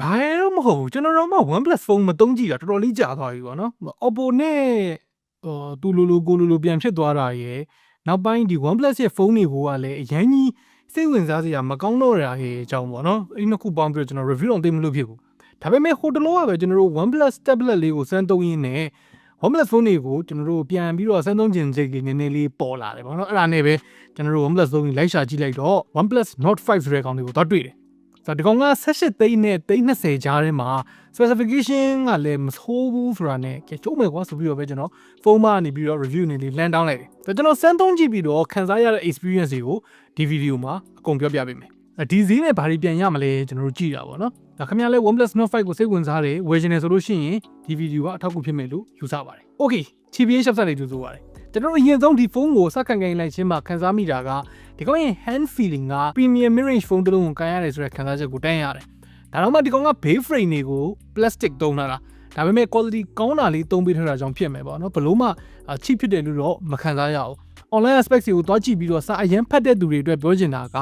ဘာတော့မဟုတ်ဘူးကျွန်တော်တို့မှ OnePlus ဖုန်းမသုံးကြည့်တာတော်တော်လေးကြာသွားပြီပေါ့နော် Oppo နဲ့ဟိုသူလိုလိုကိုလိုလိုပြန်ဖြစ်သွားတာရယ်နောက်ပိုင်းဒီ OnePlus ရဲ့ဖုန်းတွေကလည်းအရင်ကြီးစိတ်ဝင်စားစရာမကောင်းတော့တာဟဲ့အကြောင်းပေါ့နော်အဲ့ဒီနှစ်ခုပေါင်းပြီးတော့ကျွန်တော် review တော့သိမလို့ဖြစ်ဘူးဒါပေမဲ့ဟိုတလောကပဲကျွန်တော်တို့ OnePlus tablet လေးကိုစမ်းသုံးရင်းနဲ့ OnePlus ဖုန်းတွေကိုကျွန်တော်တို့ပြန်ပြီးတော့စမ်းသုံးခြင်းစိတ်လေးနည်းနည်းလေးပေါ်လာတယ်ပေါ့နော်အဲ့ဒါနဲ့ပဲကျွန်တော်တို့ OnePlus ဖုန်းကြီးလိုက်ရှာကြည့်လိုက်တော့ OnePlus Note 5ဆိုတဲ့ကောင်တွေကိုတော့တွေ့တယ် ဆိုတော့ဒီကောင်က18သိန်းနဲ့သိန်း20ကြားထဲမှာ specification ကလည်းမဆိုးဘူးဆိုတာနဲ့ကြိုးမယ်ကွာဆိုပြီးတော့ပဲကျွန်တော်ဖုန်းမကနေပြီးတော့ review နေလေးလန်တောင်းလိုက်တယ်ဆိုတော့ကျွန်တော်စမ်းသုံးကြည့်ပြီးတော့ခံစားရတဲ့ experience တွေကိုဒီ video မှာအကုန်ပြောပြပေးမယ်ဒီဈေးနဲ့ဘာတွေပြန်ရမလဲကျွန်တော်တို့ကြည့်တာပေါ့နော်ဒါခင်ဗျားလဲ OnePlus Note 5ကိုစိတ်ဝင်စားတယ်ဝယ်ချင်တယ်ဆိုလို့ရှိရင်ဒီဗီဒီယိုကအထောက်အကူဖြစ်မယ်လို့ယူဆပါတယ် Okay ချီပြင်းရှော့ဆက်လေးကြိုးဆိုပါတယ် ကျွန်တော်တို့အရင်ဆုံးဒီဖုန်းကိုစကန်ကန်လိုက်ချင်းမှာခန်းစားမိတာကဒီကောင်ရဲ့ hand feeling က premium mid range ဖုန်းတစ်လုံးကိုကန်ရတယ်ဆိုတဲ့ခံစားချက်ကိုတန်းရတယ်ဒါတော့မှဒီကောင်က base frame တွေကို plastic သုံးလာတာဒါပေမဲ့ quality ကောင်းတာလေးသုံးပေးထားတာကြောင့်ဖြစ်မယ်ပေါ့နော်ဘလို့မှ cheap ဖြစ်တယ်လို့တော့မခံစားရအောင် online aspect တွေကိုတွားကြည့်ပြီးတော့စာအရင်ဖတ်တဲ့သူတွေအတွက်ပြောချင်တာက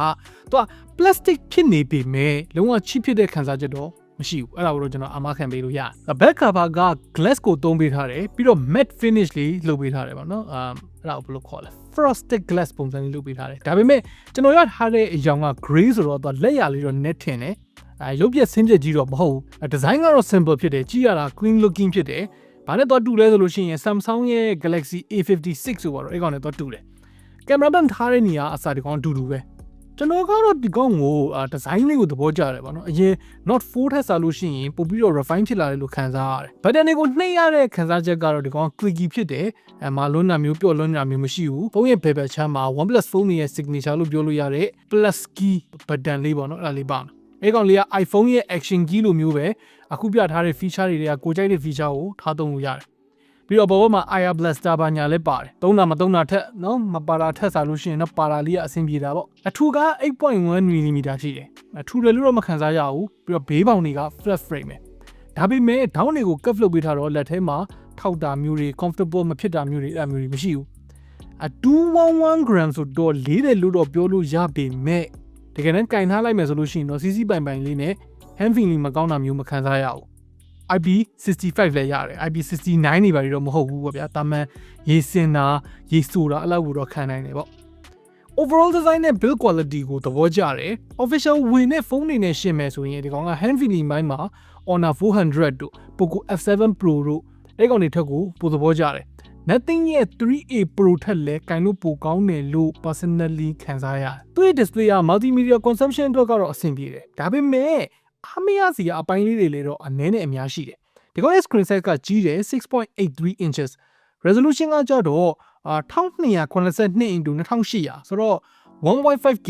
သူက plastic ဖြစ်နေပေမဲ့လုံးဝ cheap ဖြစ်တဲ့ခံစားချက်တော့ မရှိဘူးအဲ့ဒါကိုတော့ကျွန်တော်အမခံပေးလို့ရတယ်။ back cover က glass ကိုသုံးပေးထားတယ်ပြီးတော့ matte finish လေးလုပ်ပေးထားတယ်ပေါ့နော်။အမ်အဲ့ဒါကိုဘယ်လိုခေါ်လဲ frosted glass ပုံစံလေးလုပ်ပေးထားတယ်။ဒါပေမဲ့ကျွန်တော်ရထားတဲ့အရောင်က gray ဆိုတော့သူလက်ရလေးတော့ net ထင်တယ်။အဲရုပ်ပြက်ဆင်းပြက်ကြီးတော့မဟုတ်ဘူး။ design ကတော့ simple ဖြစ်တယ်ကြည့်ရတာ clean looking ဖြစ်တယ်။ဘာနဲ့တော့တူလဲဆိုလို့ရှိရင် Samsung ရဲ့ Galaxy A56 ဆိုတော့အဲ့ကောင်နဲ့တော့တူတယ်။ကင်မရာဘန်ထားတဲ့နေရာအစားဒီကောင်အတူတူပဲ ကျွန်တော်ကတော့ဒီကောင်ကိုဒီဇိုင်းလေးကိုသဘောကျတယ်ပေါ့နော်အရင် Note 4ထက်စားလို့ရှိရင်ပို့ပြီးတော့ refine ဖြစ်လာတယ်လို့ခံစားရတယ်ဘတ်တန်တွေကိုနှိပ်ရတဲ့ခံစားချက်ကတော့ဒီကောင် clicky ဖြစ်တယ်အမလွန်းတာမျိုးပျော့လွန်းတာမျိုးမရှိဘူးဖုန်းရဲ့ဘယ်ဘက်ချမ်းမှာ OnePlus ဖုန်းရဲ့ signature လို့ပြောလို့ရတဲ့ plus key ဘတ်တန်လေးပေါ့နော်အဲ့ဒါလေးပါအဲ့ကောင်လေးက iPhone ရဲ့ action key လိုမျိုးပဲအခုပြထားတဲ့ feature တွေကကိုကြိုက်တဲ့ feature ကိုထားသုံးလို့ရတယ် ပြီးတော့ဘောမှာ Air Blaster ဘာညာလည်းပါတယ်သုံးတာမသုံးတာထက်နော်မပါတာထက်စားလို့ရှိရင်တော့ပါတာလေးကအဆင်ပြေတာပေါ့အထူက8.1 mm ရှိတယ်အထူတယ်လို့တော့မခံစားရဘူးပြီးတော့ဘေးပေါင်တွေက flat frame ပဲဒါပေမဲ့ဒေါင်းတွေကို cuff လုပ်ပေးထားတော့လက်ထဲမှာထောက်တာမျိုးတွေ comfortable မဖြစ်တာမျိုးတွေအဲ့မျိုးတွေမရှိဘူးအ211 gram ဆိုတော့လေးတယ်လို့တော့ပြောလို့ရပေမဲ့တကယ်တမ်းကင်ထားလိုက်မယ်ဆိုလို့ရှိရင်တော့စီစီပိုင်ပိုင်လေးနဲ့ hand feeling မကောင်းတာမျိုးမခံစားရဘူး IP65 လည်းရတယ် IP69 နေပါတော့မဟုတ်ဘူးပေါ့ဗျာတာမန်ရေးစင်တာရေးဆိုတာအဲ့လောက်ကိုတော့ခံနိုင်တယ်ပေါ့ overall design နဲ့ build quality ကိုသဘောကျတယ် official ဝင်တဲ့ဖုန်းတွေနဲ့ရှင်းမယ်ဆိုရင်ဒီကောင်က hand feeling ဘိုင်းမှာ Honor 400တို့ Poco F7 Pro တို့အဲ့ကောင်တွေထက်ကိုပိုသဘောကျတယ် Nothing ရဲ့ 3A Pro ထက်လည်းကင်လို့ပိုကောင်းတယ်လို့ personally ခံစားရတယ်။သူ့ရဲ့ display က multimedia consumption အတွက်ကတော့အဆင်ပြေတယ်။ဒါပေမဲ့ အားမရစီကအပိုင်းလေးတွေလည်းတော့အနည်းနဲ့အများရှိတယ်ဒီကောင်ရဲ့ screen size ကကြီးတယ်6.83 inches resolution ကကြတော့1282 into 2800ဆိုတော့ 1.5K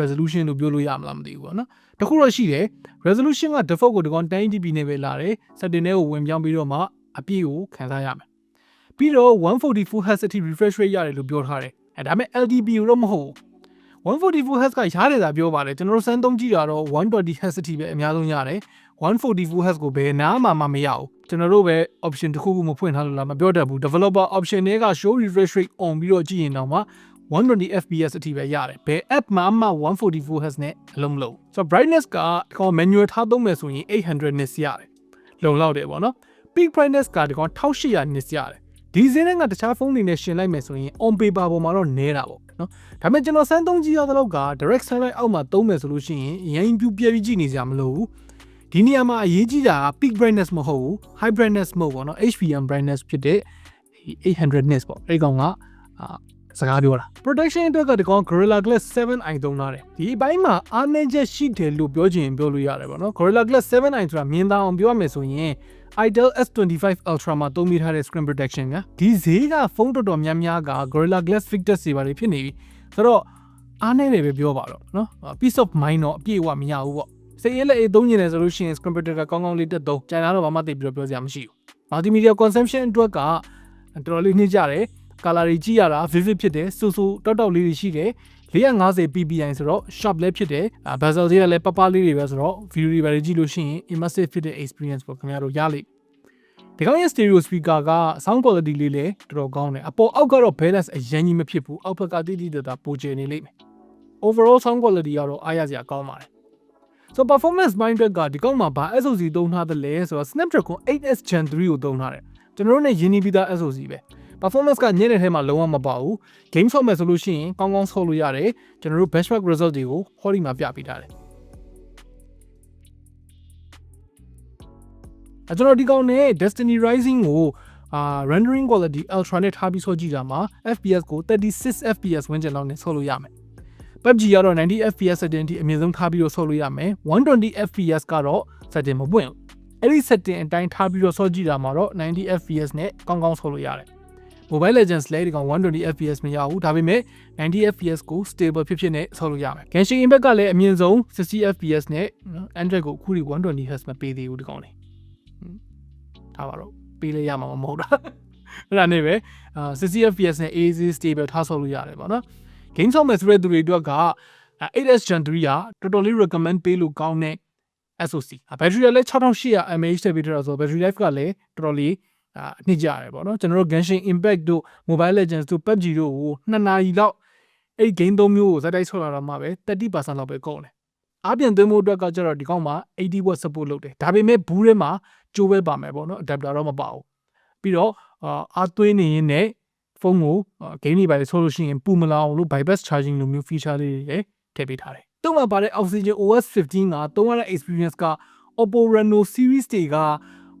resolution လို့ပြောလို့ရမလားမသိဘူးပေါ့နော်တခုတော့ရှိတယ် resolution က default ကိုဒီကောင် 1080p နဲ့ပဲလာတယ် setting တွေကိုဝင်ပြောင်းပြီးတော့မှအပြည့်ကိုခံစားရမယ်ပြီးတော့ 144 Hz refresh rate ရတယ်လို့ပြောထားတယ်အဲဒါပေမဲ့ LTPO တော့မဟုတ်ဘူး 144 Hz ကရတယ်သာပြောပါတယ်ကျွန်တော်တို့စမ်းသုံးကြည့်တာတော့120 Hz အထိပဲအများဆုံးရတယ်144 Hz ကိုဘယ်နားမှမရဘူးကျွန်တော်တို့ပဲ option တစ်ခုခုမဖွင့်ထားလို့လားမပြောတတ်ဘူး developer option တွေက show refresh rate on ပြီးတော့ကြည့်ရင်တော့မှ120 fps အထိပဲရတယ်ဘယ် app မှာမှ144 Hz နဲ့အလုံးမလုံးဆိုတော့ brightness ကဒီကောင် manual ထားသုံးမယ်ဆိုရင်800 nits ရတယ်လုံလောက်တယ်ပေါ့နော် peak brightness ကဒီကောင်1800 nits ရတယ်ဒီစင်းနဲ့ကတခြားဖုန်းတွေနဲ့ရှင်လိုက်မယ်ဆိုရင် on paper ပေါ်မှာတော့နဲတာပေါ့ နော်ဒါပေမဲ့ကျွန်တော်စမ်းသုံးကြည့်ရသလောက်က direct sunlight အောက်မှာသုံးမယ်ဆိုလို့ရှိရင်အရင်ပြူပြဲပြီးကြည့်နေစရာမလိုဘူးဒီနေရာမှာအရေးကြီးတာက peak brightness မဟုတ်ဘူး high brightness မဟုတ်ဘောနော် HPM brightness ဖြစ်တဲ့800 nits ပေါ့အဲ့ကောင်က စကားပြောတာ protection အတွက်ကဒီကောင် Gorilla Glass 7i သုံးထားတယ်ဒီအပိုင်းမှာအားနည်းချက်ရှိတယ်လို့ပြောချင်ပြောလို့ရတယ်ပေါ့နော် Gorilla Glass 7i ဆိုတာမြင်သာအောင်ပြောရမယ်ဆိုရင် Itel S25 Ultra မှာသုံးမိထားတဲ့ screen protection ကဒီဈေးကဖုန်းတော်တော်များများက Gorilla Glass Victus တွေပါတွေဖြစ်နေပြီဆိုတော့အားနည်းတယ်ပဲပြောပါတော့နော် peace of mind တော့အပြည့်အဝမရဘူးပေါ့စိတ်ရလက်အေးသုံးနေတယ်ဆိုလို့ရှိရင် screen protector ကောင်းကောင်းလေးတက်သုံးကြိုင်လာတော့ဘာမှသိပြီးတော့ပြောစရာမရှိဘူး multimedia consumption အတွက်ကတော်တော်လေးနှိမ့်ကြတယ် color တွေကြည့်ရတာ vivid ဖြစ်တယ်စူစူတောက်တောက်လေးတွေရှိတယ်450 ppi ဆိုတော့ sharp လည်းဖြစ်တယ် bezel တွေကလည်းပပလေးတွေပဲဆိုတော့ video တွေပဲကြည့်လို့ရှိရင် immersive ဖြစ်တဲ့ experience ကိုခင်ဗျားတို့ရလိမ့်ဒီကောင်ရဲ့ stereo speaker က sound quality လေးလည်းတော်တော်ကောင်းတယ်အပေါ်အောက်ကတော့ balance အရင်ကြီးမဖြစ်ဘူးအောက်ဘက်ကတိတိတတ်တာပိုကျနေလိမ့်မယ် overall sound quality ကတော့အားရစရာကောင်းပါတယ်ဆိုတော့ performance ဘိုင်းအတွက်ကဒီကောက်မှာဘာ SoC သုံးထားသလဲဆိုတော့ Snapdragon 8s Gen 3ကိုသုံးထားတယ်ကျွန်တော်တို့ ਨੇ ရင်းနှီးပြီးသား SoC ပဲ performance ကညနေထဲမှာလုံးဝမပါဘူး game ဆော့မယ်ဆိုလို့ရှိရင်ကောင်းကောင်းဆော့လို့ရတယ်ကျွန်တော်တို့ benchmark result တွေကိုဟောဒီမှာပြပေးထားတယ်အဲကျွန်တော်ဒီကောင်နဲ့ Destiny Rising ကိုအာ rendering quality ultra နဲ့ထားပြီးဆော့ကြည့်တာမှာ FPS ကို36 FPS ဝန်းကျင်လောက်နဲ့ဆော့လို့ရမယ် PUBG ကတော့90 FPS setting အထိအမြင့်ဆုံးထားပြီးတော့ဆော့လို့ရမယ်120 FPS ကတော့ setting မပွင့်ဘူးအဲ့ဒီ setting အတိုင်းထားပြီးတော့ဆော့ကြည့်တာမှာတော့90 FPS နဲ့ကောင်းကောင်းဆော့လို့ရတယ် Mobile Legends လည်းဒီကောင်120 FPS မရဘူးဒါပေမဲ့90 FPS ကို stable ဖြစ်ဖြစ်နဲ့ဆော့လို့ရမယ် Genshin Impact ကလည်းအမြင့်ဆုံး60 FPS နဲ့နော် Android ကိုအခုထိ120 Hz မပေးသေးဘူးဒီကောင်လေးထားပါတော့ပေးလိုက်ရမှာမဟုတ်တာအဲ့ဒါနဲ့ပဲအာ60 FPS နဲ့ AC stable ထားဆော့လို့ရတယ်ပေါ့နော် game ဆော့မယ်ဆိုတဲ့သူတွေအတွက်က 8S Gen 3ကတော်တော်လေး recommend ပေးလို့ကောင်းတဲ့ SoC ဘက်ထရီကလည်း6800 mAh ထည့်ပေးထားတာဆိုတော့ battery life ကလည်းတော်တော်လေး အာအနှစ်ကြရတယ်ပေါ့နော်ကျွန်တော်တို့ Genshin Impact တို့ Mobile Legends တို့ PUBG တို့ကို2နာရီလောက်အဲ့ game 3မျိုးကိုဇက်တိုက်ဆော့လာတော့မှပဲ30%လောက်ပဲကုန်တယ်အားပြန်သွင်းဖို့အတွက်ကကျတော့ဒီကောင်မှာ80 watt support လုပ်တယ်ဒါပေမဲ့ဘူးထဲမှာကြိုးပဲပါမယ်ပေါ့နော် adapter တော့မပါဘူးပြီးတော့အာအားသွင်းနေရင်လည်းဖုန်းကို game တွေပါလေဆိုလို့ရှိရင်ပူမလာအောင်လို့ bypass charging လိုမျိုး feature လေးတွေလည်းထည့်ပေးထားတယ်။တုံးမှာပါတဲ့ Oxygen OS 15ကသုံးရတဲ့ experience က Oppo Reno series တွေက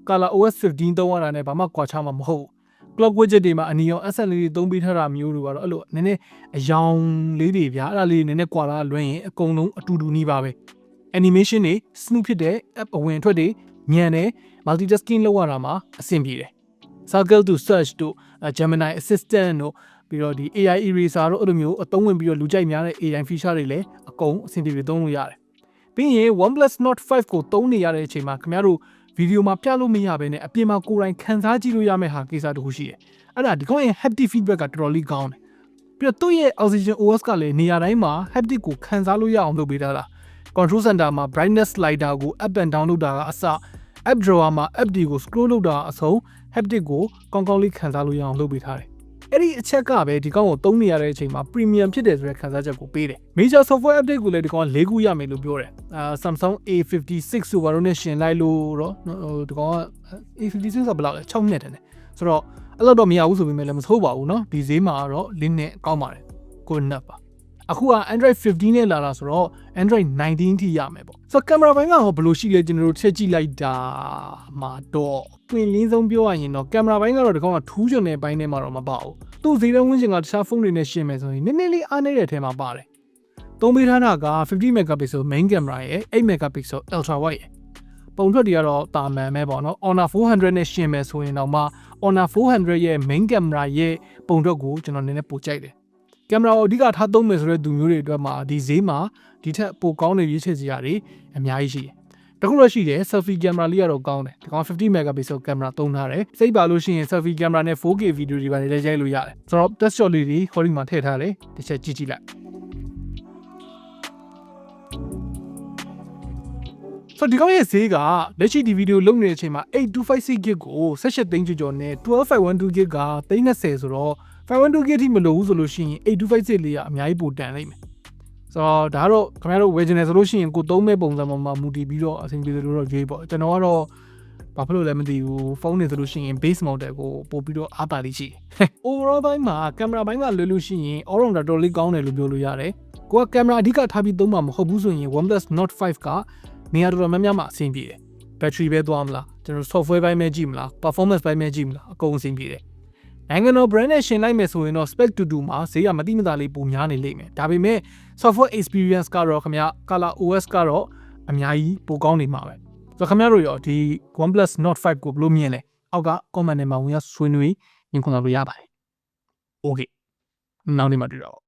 Color OS 15သုံးရတာနဲ့ဘာမှကွာခြားမှာမဟုတ်ဘူး။ clock widget တွေမှာအနီရောင် SL လေးတွေသုံးပေးထားတာမျိုးတွေကတော့အဲ့လိုနည်းနည်းအယောင်လေးတွေဗျာအဲ့ဒါလေးနည်းနည်းကွာလာလွှဲရင်အကုန်လုံးအတူတူနီးပါပဲ။ animation တွေ smooth ဖြစ်တဲ့ app အဝင်အထွက်တွေညံတယ် multitasking လုပ်ရတာမှာအဆင်ပြေတယ်။ Circle to search တို့ Gemini assistant တို့ပြီးတော့ဒီ AI eraser တို့အဲ့လိုမျိုးအသုံးဝင်ပြီးတော့လူကြိုက်များတဲ့ AI feature တွေလည်းအကုန်အဆင်ပြေပြေသုံးလို့ရတယ်။ပြီးရင် OnePlus Nord 5ကိုသုံးနေရတဲ့အချိန်မှာခင်ဗျားတို့ ဗီဒီယိုမှာပြလို့မရဘဲနဲ့အပြင်မှာကိုယ်တိုင်ခန်းစားကြည့်လို့ရမယ့်ဟာကိစ္စတခုရှိတယ်။အဲ့ဒါဒီကောင်ရဲ့ haptic feedback ကတော်တော်လေးကောင်းတယ်။ပြီးတော့သူ့ရဲ့ Oxygen OS ကလည်းနေရာတိုင်းမှာ haptic ကိုခန်းစားလို့ရအောင်လုပ်ပေးထားတာ။ control center မှာ brightness slider ကို up and down လုပ်တာကအစ app drawer မှာ app တွေကို scroll လုပ်တာအဆုံး haptic ကိုကောင်းကောင်းလေးခန်းစားလို့ရအောင်လုပ်ပေးထားတယ်။ အဲ့ဒီအချက်ကပဲဒီကောင်ကိုသုံးနေရတဲ့အချိန်မှာ premium ဖြစ်တယ်ဆိုတဲ့ခံစားချက်ကိုပေးတယ်။ major software update ကိုလည်းဒီကောင်က၄ခုရမယ်လို့ပြောတယ်။အာ Samsung A56 ဆိုဘာလို့နဲ့ရှင်လိုက်လို့တော့ဟိုဒီကောင်က A56 ဆိုဘယ်လောက်လဲ6နှစ်တယ်နဲ့ဆိုတော့အဲ့လောက်တော့မရဘူးဆိုပေမဲ့လည်းမဆိုးပါဘူးเนาะဒီဈေးမှာတော့လင်းနဲ့ကောင်းပါတယ်ကိုနပ်ပါ အခုက Android 15နဲ့လာတာဆိုတော့ Android 19ထိရမယ်ပေါ့ဆိုတော့ကင်မရာဘိုင်းကဟောဘယ်လိုရှိလဲကျွန်တော်တို့ထည့်ကြည့်လိုက်တာမှာတော့တွင်လင်းဆုံးပြောရရင်တော့ကင်မရာဘိုင်းကတော့ဒီကောင်ကထူးချွန်တဲ့ဘိုင်းထဲမှာတော့မပါဘူးသူ့ဈေးနှုန်းဝန်းကျင်ကတခြားဖုန်းတွေနဲ့ရှင်းမယ်ဆိုရင်နည်းနည်းလေးအားနည်းတဲ့အထဲမှာပါတယ်သုံးပေးထားတာက50 megapixel main camera ရဲ့8 megapixel ultra wide ရဲ့ပုံထွက်တွေကတော့တာမန်ပဲပေါ့နော် Honor 400နဲ့ရှင်းမယ်ဆိုရင်တော့မှ Honor 400ရဲ့ main camera ရဲ့ပုံထွက်ကိုကျွန်တော်နည်းနည်းပိုကြိုက်တယ် ကင်မရာကိုအဓိကထားသုံးမယ်ဆိုတဲ့သူမျိုးတွေအတွက်မှာဒီဈေးမှာဒီထက်ပိုကောင်းတဲ့ရွေးချယ်စရာတွေအများကြီးရှိတယ်တခုတော့ရှိတယ် selfie camera လေးကတော့ကောင်းတယ်ဒီကောင်50 megapixel camera သုံးထားတယ်စိတ်ပါလို့ရှိရင် selfie camera နဲ့ 4K video တွေပါလည်းရိုက်လို့ရတယ်ဆိုတော့ test shot လေးတွေဟောဒီမှာထည့်ထားတယ်တစ်ချက်ကြည့်ကြည့်လိုက်ဆိုတော့ဒီကောင်ရဲ့ဈေးကလက်ရှိဒီဗီဒီယိုလုပ်နေတဲ့အချိန်မှာ 8256 GB ကို 16သိန်းကျော်ကျော်နဲ့ 12512 GB က330ဆိုတော့ 512 GB ထိမလိုဘူးဆိုလို့ရှိရင်8256လေးကအများကြီးပိုတန်လိမ့်မယ်ဆိုတော့ဒါကတော့ခင်ဗျားတို့ဝယ်ချင်တယ်ဆိုလို့ရှိရင်ကိုသုံးမဲ့ပုံစံပေါ်မှာမူတည်ပြီးတော့အဆင်ပြေတယ်လို့တော့ရေးပေါ့ကျွန်တော်ကတော့ဘာဖြစ်လို့လဲမသိဘူးဖုန်းနေဆိုလို့ရှိရင် base model ကိုပို့ပြီးတော့အားပါလေးရှိတယ် overall ဘိုင်းမှာကင်မရာဘိုင်းကလွယ်လို့ရှိရင် all rounder တော်တော်လေးကောင်းတယ်လို့ပြောလို့ရတယ်ကိုကကင်မရာအဓိကထားပြီးသုံးမှာမဟုတ်ဘူးဆိုရင် OnePlus Nord 5ကနေရာတော်တော်များများမှာအဆင်ပြေတယ် battery ပဲသွားမလားကျွန်တော် software ဘိုင်းပဲကြည့်မလား performance ဘိုင်းပဲကြည့်မလားအကုန်အဆင်ပြေတယ် နိုင်ငံတော် brand နဲ့ရှင်လိုက်မယ်ဆိုရင်တော့ spec တူတူမှာဈေးကမတိမတာလေးပုံများနေလိမ့်မယ်ဒါပေမဲ့ software experience ကတော့ခင်ဗျာ color OS ကတော့အများကြီးပိုကောင်းနေမှာပဲဆိုတော့ခင်ဗျားတို့ရောဒီ OnePlus Nord 5ကိုဘယ်လိုမြင်လဲအောက်က comment ထဲမှာဝင်ရဆွေးနွေးညှိနှိုင်းလို့ရပါတယ် okay နောက်နေ့မှတွေ့တော့